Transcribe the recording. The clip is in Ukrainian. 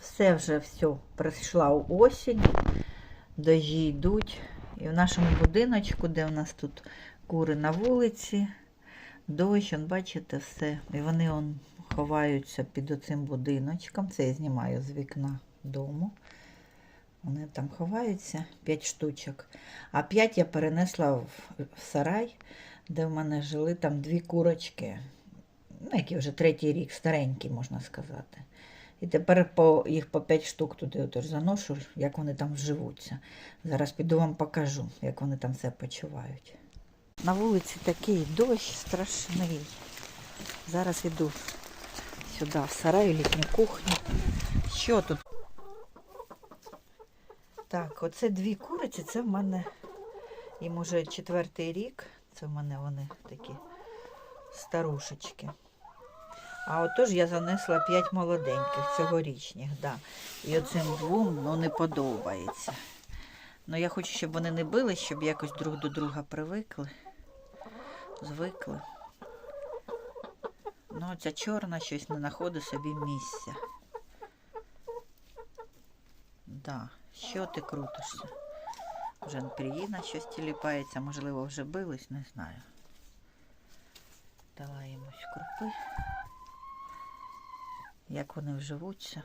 Все вже все, прийшла осінь, дощі йдуть. І в нашому будиночку, де у нас тут кури на вулиці, дощ, он, бачите, все. І вони он, ховаються під оцим будиночком. Це я знімаю з вікна дому. Вони там ховаються, 5 штучок. А 5 я перенесла в, в сарай, де в мене жили там дві курочки. Ну, які вже третій рік, старенькі, можна сказати. І тепер по, їх по 5 штук туди отож заношу, як вони там вживуться. Зараз піду вам покажу, як вони там все почувають. На вулиці такий дощ страшний. Зараз іду сюди, в сарай, в літню кухню. Що тут? Так, оце дві куриці, це в мене їм уже четвертий рік. Це в мене вони такі старушечки. А отож я занесла п'ять молоденьких цьогорічних, да. І оцим двом ну, не подобається. Ну я хочу, щоб вони не били, щоб якось друг до друга привикли, звикли. Ну, ця чорна щось не знаходить собі місця. Да, що ти крутишся? Вже Пріїна щось тіліпається, можливо, вже бились, не знаю. Дала йому крупи. Як вони вживуться.